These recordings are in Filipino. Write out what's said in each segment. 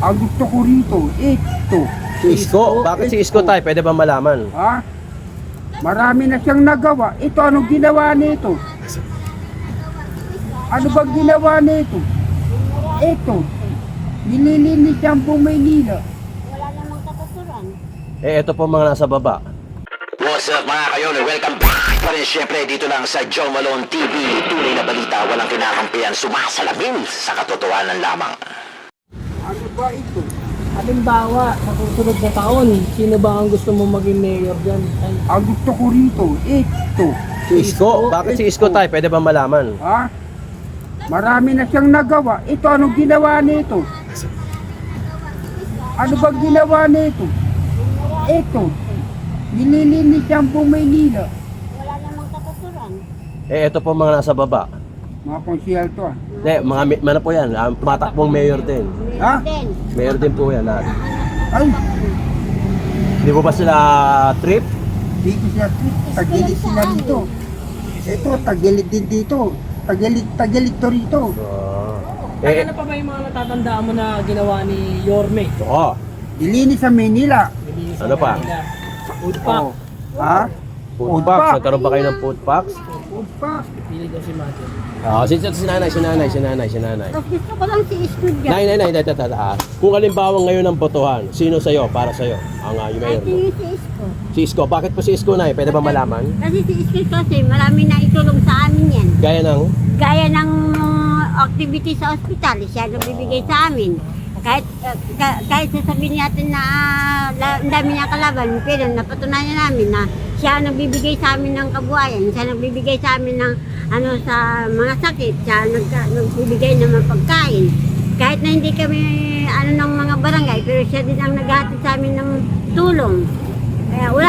Ang gusto ko rito, ito. Si Isko? Bakit si Isko tayo? Pwede ba malaman? Ha? Marami na siyang nagawa. Ito, anong ginawa nito? Ano bang ginawa nito? Ito. Nililinis ang buong Maynila. Wala namang katuturan. Eh, ito po mga nasa baba. What's up mga kayon? Welcome back pa rin syempre dito lang sa Joe Malone TV. Tunay na balita, walang kinakampihan, sumasalamin sa katotohanan lamang. Ba ito? Halimbawa, sa susunod na taon, sino ba ang gusto mo maging mayor dyan? Ay, Ang gusto ko rito, ito. Si Isko? Bakit si Isko tayo? Pwede ba malaman? Ha? Marami na siyang nagawa. Ito, anong ginawa nito? Ano bang ginawa nito? Ito. Nililinis ang buong Maynila. Wala namang katuturan. Eh, ito po mga nasa baba. Mga konsyel to ah. Hindi, mga mi- ano po yan, um, matakbong mayor din. Ha? Mayor din po yan lahat. Ay, Di po ba sila trip? di ko siya tagilid sila dito. Ito, tagilid din dito. Tagilid, tagilid to rito. Ah. eh, Eh, ano pa ba yung mga natatandaan mo na ginawa ni Yorme? oo. Nilinis sa Maynila. Nilinis Ano sa pa? Manila. Food pack. Oh. Ha? Food Food packs. pack. Nagkaroon ba kayo ng food packs? Food pack. Pili daw si Mate. Oo, si, si nanay, si nanay, si nanay, si nanay. tapos gusto ko lang si Isko dyan. Nay, nay, nay, nay, nay, ah. Kung halimbawa ngayon ang botohan, sino sa'yo, para sa'yo? Ang uh, yung Ay, mayor mo? tingin si Isko. Si Isko. Bakit po si Isko, nay? Pwede ba malaman? Kasi si Isko kasi marami na itulong sa amin yan. Gaya ng... Gaya ng uh, activity sa ospital, siya nagbibigay sa amin. Kahit uh, ka- kahit sasabihin natin na ang dami niya kalaban, pero napatunayan namin na siya ang nagbibigay sa amin ng kabuhayan, siya nagbibigay sa amin ng ano sa mga sakit, siya nag, nagbibigay ng mga pagkain. Kahit na hindi kami ano ng mga barangay, pero siya din ang naghatid sa amin ng tulong.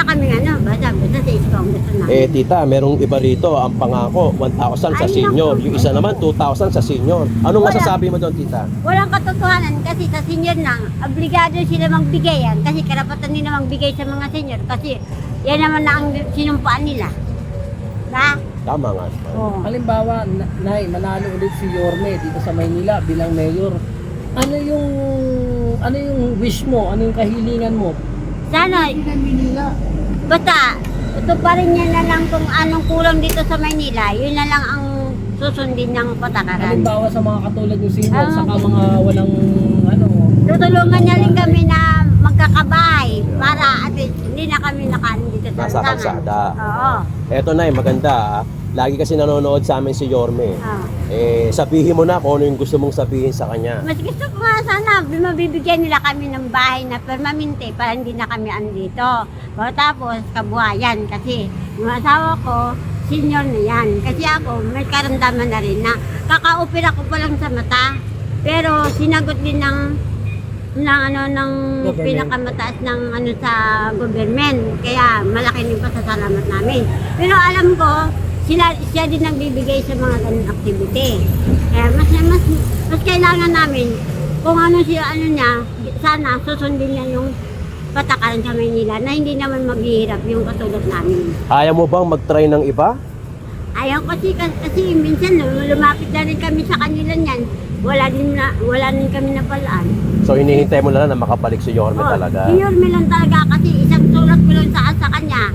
Wala kami ano, basta basta sa isko ang gusto namin. Eh, tita, merong iba rito, ang pangako, 1,000 sa Ay, senior. naku. Yung isa naman, 2,000 sa senior. Anong Wala. masasabi mo doon, tita? Walang katotohanan kasi sa senior lang, obligado sila magbigay yan kasi karapatan nila magbigay sa mga senior kasi yan naman na ang sinumpaan nila. Ba? Tama nga. Oo. Halimbawa, na- Nay, manalo ulit si Yorme dito sa Maynila bilang mayor. Ano yung ano yung wish mo? Ano yung kahilingan mo? Sana, basta, ito pa rin yan na lang kung anong kulang dito sa Maynila, yun na lang ang susundin ng patakaran. Halimbawa sa mga katulad ng senior, Ah. saka mga walang ano, Tutulungan niya rin kami na magkakabahay para at least hindi na kami nakaano dito sa Nasa lansangan. kalsada. Oo. Eto na, maganda. ah. Lagi kasi nanonood sa amin si Yorme. Oo. Eh, sabihin mo na kung ano yung gusto mong sabihin sa kanya. Mas gusto ko nga sana mabibigyan nila kami ng bahay na permanente para hindi na kami andito. O tapos kabuhayan kasi yung asawa ko senior na yan. Kasi ako may karamdaman na rin na kaka-opera ko pa lang sa mata. Pero sinagot din ng ng ano ng Government. pinakamataas ng ano sa government. Kaya malaki din pasasalamat namin. Pero alam ko, sila siya din nagbibigay sa mga ganung activity. Kaya mas mas mas kailangan namin kung ano siya ano niya, sana susundin niya yung patakaran sa Maynila na hindi naman maghihirap yung katulad namin. Ayaw mo bang mag-try ng iba? Ayaw kasi kasi minsan lumapit na rin kami sa kanila niyan. Wala din na wala din kami napalaan. So, hinihintay mo na lang na makabalik si Yorme Oh, talaga. Senior lang talaga kasi isang sulat ko lang sa, sa kanya.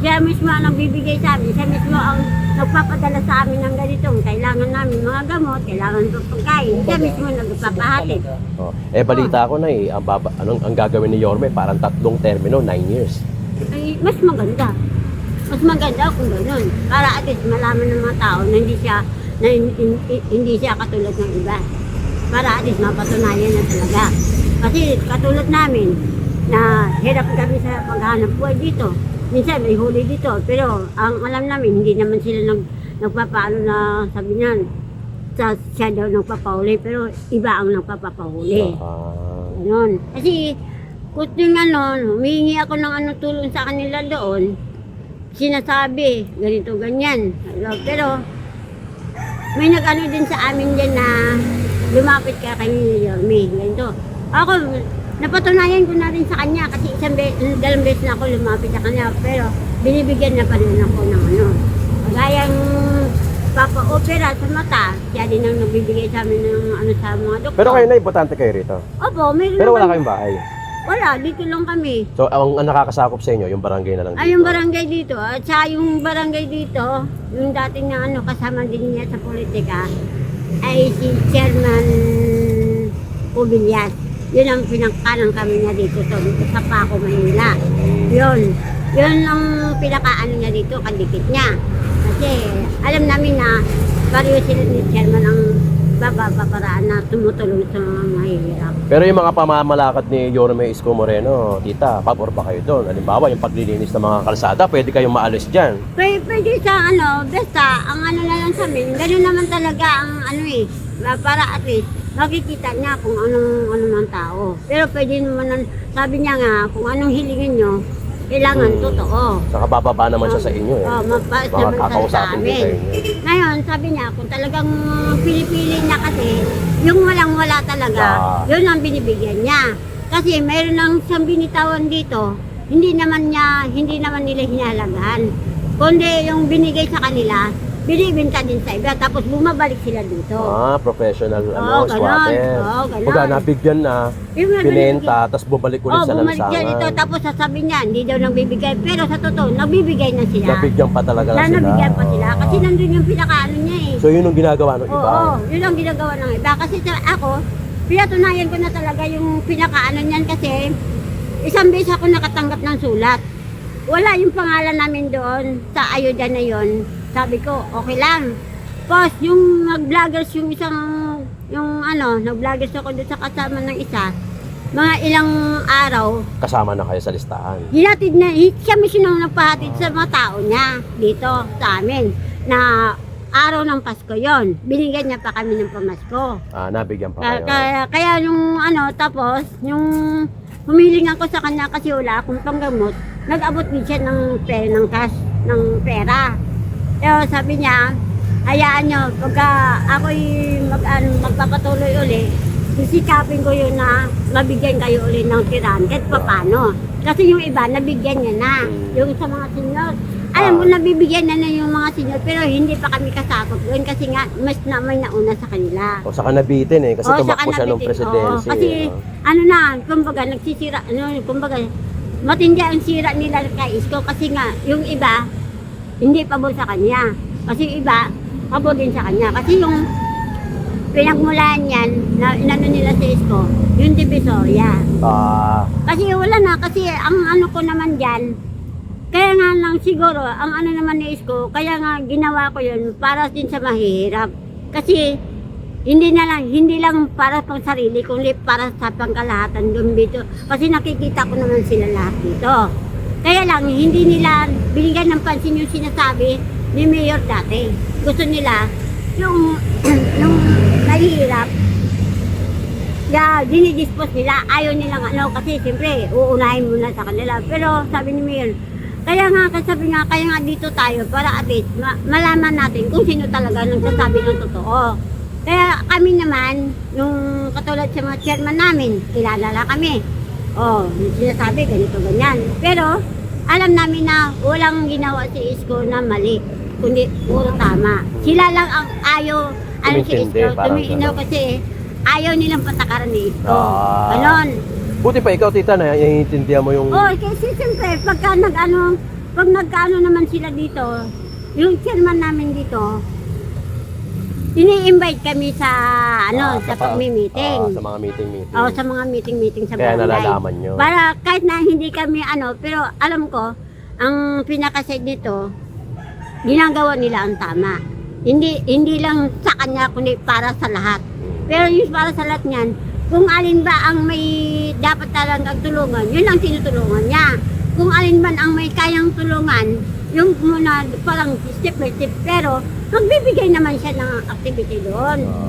Siya mismo ang nagbibigay sa amin. Siya mismo ang nagpapadala sa amin ng ganitong kailangan namin mga gamot, kailangan ng pagkain. Siya mismo nagpapahatid. Oh. Eh, balita ko na eh, ang, baba, anong, ang gagawin ni Yorme, parang tatlong termino, 9 years. Ay, mas maganda. Mas maganda kung ganun. Para at least malaman ng mga tao na hindi siya na hin- hin- hin- hindi siya katulad ng iba. Para at least mapatunayan na talaga. Kasi katulad namin, na hirap kami sa paghahanap buhay dito. Minsan may huli dito, pero ang alam namin, hindi naman sila nag, nagpapaano na sabi niyan, sa, siya daw nagpapahuli, pero iba ang nagpapahuli. Ah. Ganun. Kasi, kung yung ano, humingi ako ng ano tulong sa kanila doon, sinasabi, ganito, ganyan. Pero, may nag-ano din sa amin dyan na lumapit ka kay Yorme. Ganito. Ako, napatunayan ko na rin sa kanya kasi isang beses, dalawang beses na ako lumapit sa kanya. Pero, binibigyan na pa rin ako ng ano. Kagayang nagpapa-opera sa mata. Siya din ang nagbibigay sa amin ng ano sa mga doktor. Pero kayo na, importante kayo rito. Opo, mayroon Pero wala kayong bahay. Wala, dito lang kami. So, ang, ang nakakasakop sa inyo, yung barangay na lang dito. Ay, yung barangay dito, at saka yung barangay dito, yung dating na ano, kasama din niya sa politika, ay si Chairman Ubillas. Yun ang pinangkanang kami niya dito sa, sa Paco, Manila. Yun. Yun ang pinakaano niya dito, kadikit niya. Kasi alam namin na pareho sila ni Chairman ang babaparaan na tumutulong sa mga mahihirap. Pero yung mga pamamalakad ni Yorme Isko Moreno, tita, pabor ba kayo doon? Halimbawa, yung paglilinis ng mga kalsada, pwede kayong maalis dyan. Pwede, pwede sa ano, basta, ang ano na lang sa amin, gano'n naman talaga ang ano eh, para at least makikita niya kung anong ano man tao. Pero pwede naman, sabi niya nga, kung anong hilingin nyo, kailangan Hmm. totoo. Saka bababa naman siya sa inyo eh. Oh, mabait naman sa- sa amin. Ngayon, sabi niya, kung talagang pinipili niya kasi, yung walang-wala talaga, Ah. yun ang binibigyan niya. Kasi mayroon ng siyang binitawan dito, hindi naman niya, hindi naman nila hinalagaan. Kundi yung binigay sa kanila, binibinta din sa iba, tapos bumabalik sila dito. Ah, professional Oo, ano, ganon. squatter. Oo, ganon. Kumbaga, nabigyan na, Yung mga binenta, tapos bumalik ulit Oh, sa bumalik siya dito, lansangan. tapos sasabihin niya, hindi daw nagbibigay. Pero sa totoo, nagbibigay na sila. Nabigyan pa talaga Na sila. nabigyan pa sila. Kasi Ah. nandun yung pinakaano niya eh. So, yun yung ginagawa ng iba. Oo, yun ang ginagawa ng iba. Kasi sa ako, pinatunayan ko na talaga yung pinakaano niyan kasi isang beses ako nakatanggap ng sulat. Wala yung pangalan namin doon sa ayuda na yon. Sabi ko, okay lang. Tapos yung nag-vloggers yung isang, yung ano, nag-vloggers ako doon sa kasama ng isa, mga ilang araw, Kasama na kayo sa listahan. hinatid na, siya mismo ang nagpahatid sa mga tao niya dito sa amin na araw ng Pasko yon binigyan niya pa kami ng pamasko. Ah, nabigyan pa Kaya, kayo. kaya, kaya yung ano, tapos, yung humiling ako sa kanya kasi wala akong panggamot, nag-abot din siya ng pera, ng cash, ng pera. Pero sabi niya, hayaan niyo, pagka ako'y mag, ano, magpapatuloy uli, sisikapin ko yun na mabigyan kayo uli ng tirahan kahit papano. Kasi yung iba, nabigyan niya na. Mm. Yung sa mga senior. Alam mo, Ah. nabibigyan na na yung mga senior, pero hindi pa kami kasakot doon kasi nga, mas na may nauna sa kanila. O, saka nabitin eh, kasi Oo, tumakbo saka siya nung nabitin. presidency. Oo, kasi eh, no? ano na, kumbaga nagsisira, ano, kumbaga matindi ang sira nila kay Isko kasi nga yung iba hindi pabor sa kanya. Kasi iba pabor din sa kanya. Kasi yung pinagmulan yan na inano nila sa Isko, yung Divisoria. Ah, Kasi wala na, kasi ang ano ko naman dyan, kaya nga lang siguro, ang ano naman ni Isko, kaya nga ginawa ko yun para din sa mahihirap. Kasi hindi na lang, hindi lang para pang sarili, kundi para sa pangkalahatan doon dito. Kasi nakikita ko naman sila lahat dito. Kaya lang, hindi nila binigyan ng pansin yung sinasabi ni Mayor dati. Gusto nila, yung, yung nahihirap, kaya dinidispose nila, ayaw nilang ano, kasi siyempre, uunahin muna sa kanila. Pero sabi ni Mayor, kaya nga, kasi sabi nga, kaya nga dito tayo para at least ma- malaman natin kung sino talaga nagsasabi ng totoo. Kaya kami naman, yung katulad sa mga chairman namin, kilala na kami. Oh, sinasabi, ganito, ganyan. Pero, alam namin na walang ginawa si Isko na mali, kundi puro tama. Sila lang ang ayaw, ano si Tumintindi, Isko, parang tumiinaw kasi ayaw nilang patakaran ni Isko. Ah. Ganon. buti pa ikaw, tita, na naiintindihan mo yung... Oh, kasi siyempre, pagka nag-ano, pag nagkaano naman sila dito, yung chairman namin dito, ini-invite kami sa, ano, Ah, sa pa- pagmi-meeting. ah, sa mga meeting-meeting. Oh, sa mga meeting-meeting sa Kaya barangay. nalalaman nyo. Para kahit na hindi kami ano, pero alam ko, ang pinakasid nito, ginagawa nila ang tama. Hindi hindi lang sa kanya kundi para sa lahat. Pero yung para sa lahat niyan, kung alin ba ang may dapat talagang tulungan, yun ang tinutulungan niya. Kung alin man ang may kayang tulungan, yung muna parang step by step, pero magbibigay naman siya ng activity doon. Ah,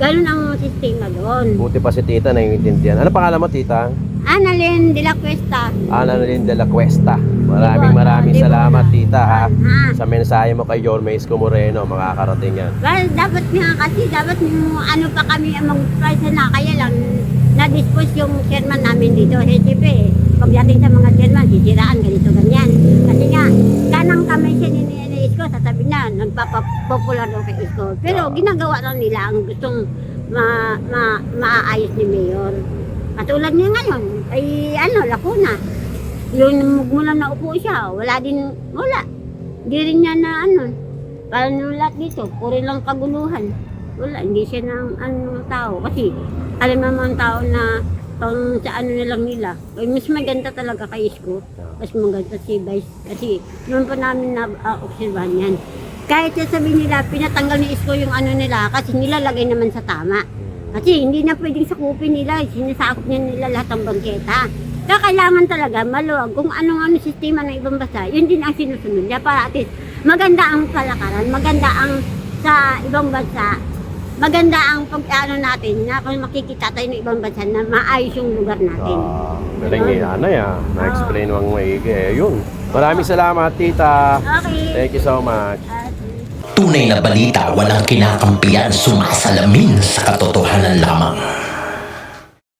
Ganun ang sistema doon. buti pa si tita naiintindihan. Ano pangalan mo, tita? Annalyn de la Cuesta. Annalyn de la Cuesta. Maraming maraming Diba? salamat, tita, ha? Ha? Sa mensahe mo kay Yorme Isko Moreno, makakarating yan. Well, dapat nga kasi, dapat yung ano pa kami ang mag-price na, kaya lang na-dispose yung chairman namin dito. Eh, siyempre, pagdating sa mga chairman, sisiraan, ganito, ganyan. Kasi nga, kanang kamay siya ni Isko, sasabihin na nagpapapopular daw kay Isko. Pero ginagawa lang nila ang gustong ma, ma, maaayos ni Mayor. Katulad niya ngayon, ay ano, Lacuna. Yung mula na upo siya, wala din, wala. Hindi rin niya na ano, paano lahat dito, puro lang kaguluhan. Wala, hindi siya ng ano tao. Kasi alam naman tao na pang sa ano na lang nila. Ay, mas maganda talaga kay Isko. Mas maganda si Vice. Kasi noon pa namin na uh, obserbahan yan. Kahit sasabihin nila, pinatanggal ni Isko yung ano nila kasi nilalagay naman sa tama. Kasi hindi na pwedeng sakupin nila, sinasakop niya nila lahat ng bangketa. Kaya kailangan talaga maluwag kung anong ano sistema ng ibang bansa, yun din ang sinusunod niya para at least maganda ang kalakaran, maganda ang sa ibang bansa, maganda ang pag ano natin na kung makikita tayo ng ibang bansa na maayos yung lugar natin. Ah, galing ni Anay ah. Na-explain mo ang maigi. Eh, yun. Maraming salamat, tita. Okay. Thank you so much. Tunay na balita walang kinakampiyan sumasalamin sa katotohanan lamang.